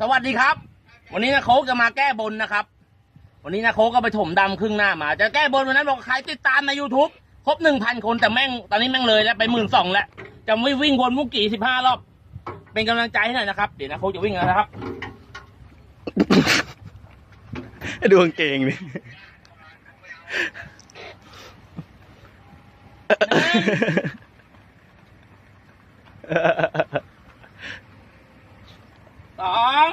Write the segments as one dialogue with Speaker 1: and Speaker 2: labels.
Speaker 1: สวัสดีครับ วันนี้นะโค้กจะมาแก้บนนะครับ วันนี้นะโค้กก็ไปถมดำครึ่งหน้ามา จะแก้บนวันนั้นบอกใครติดตามใน YouTube ครบหนึ่งพันคนแต่แม่งตอนนี้แม่งเลยแล้วไปหมื่นสองแล้วจะไม่วิ่งวนมุกกี่สิบห้ารอบ เป็นกำลังใจให้หน่อยนะครับ เดี๋ยวนะโค้กจะวิ่งแล้วนะครับ
Speaker 2: ดูกางเกงดิ
Speaker 1: สอง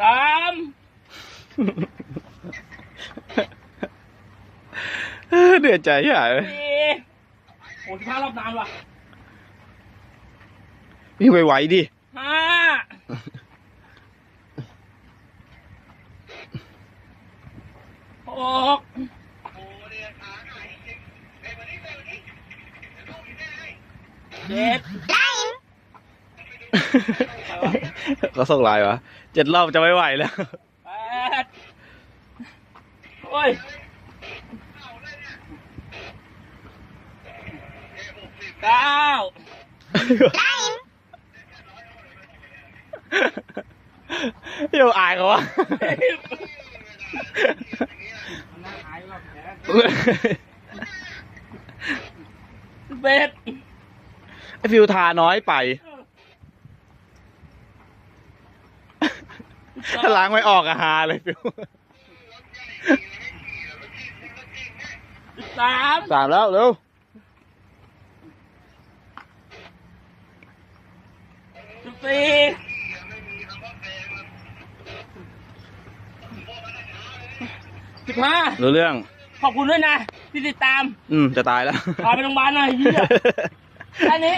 Speaker 1: สาม
Speaker 2: เดือดใจใหญ่เลย
Speaker 1: สี่โอ้ยห้ารอบนานว่ะ
Speaker 2: วิ่งไวๆดิ
Speaker 1: ห้าหกเจ็ด
Speaker 2: เขาส่งไลน์วะเจ็ดรอบจะไม่ไหวแล้ว
Speaker 1: แปด โอ้ยเก้า
Speaker 2: เดี๋ยวอายเขาวะ
Speaker 1: สิบสิบเอ็ด
Speaker 2: ไอฟิวทาน้อยไป ถ้าล้างไม่ออกอะฮาเลยฟิว
Speaker 1: สิบ สาม
Speaker 2: สามแล้วเร็ว
Speaker 1: สิบสี่สิบห้า
Speaker 2: รู้เรื่อง
Speaker 1: ขอบคุณด้วยนะที่ติดตาม
Speaker 2: อืม จะตายแล้ว
Speaker 1: พาไปโรงพยาบาลหน่อยเหี้ยแค่นี้